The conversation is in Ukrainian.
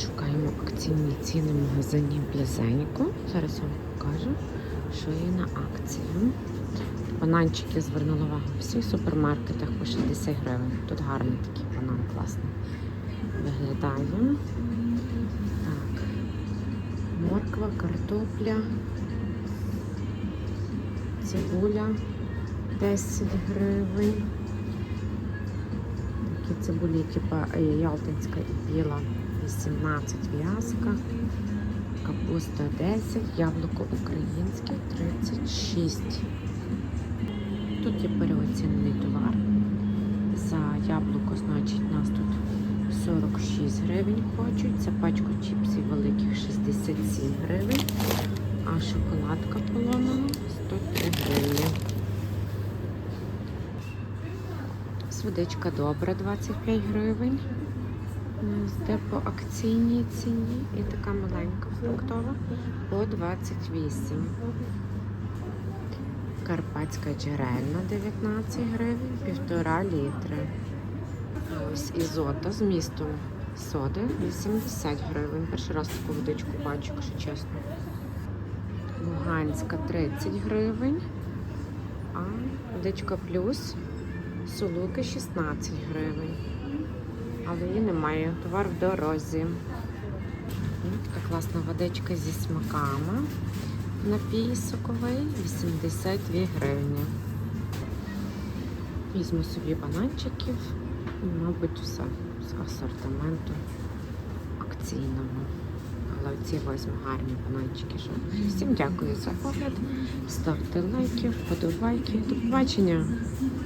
Шукаємо акційні ціни в магазині Близенько. Зараз я вам покажу, що є на акції. Бананчики звернула увагу в всіх супермаркетах по 60 гривень. Тут гарний такий банан класний. Виглядає. Так. Морква, картопля, цибуля 10 гривень. Такі цибулі, типа е, ялтинська і біла 18 в'язка, капуста 10, яблуко українське 36. Тут є переоцінений товар. За яблуко, значить, нас тут 46 гривень хочуть. За пачку чіпсів великих 67 гривень, а шоколадка поломана 103 гривні. Водичка добра 25 гривень. Йде по акційній ціні і така маленька фруктова по 28. Карпатська джерельна 19 гривень, півтора літри. Ось ізота з містом соди 80 гривень. Перший раз таку водичку бачу, якщо чесно. Луганська 30 гривень. А водичка плюс Сулуки 16 гривень. Але її немає. Товар в дорозі. Така класна водичка зі смаками. Напій соковий 82 гривні. Візьму собі бананчиків і, мабуть, все з асортименту акційного. Але ці візьму гарні бананчики. Що... Всім дякую за огляд. Ставте лайки, вподобайки. До побачення!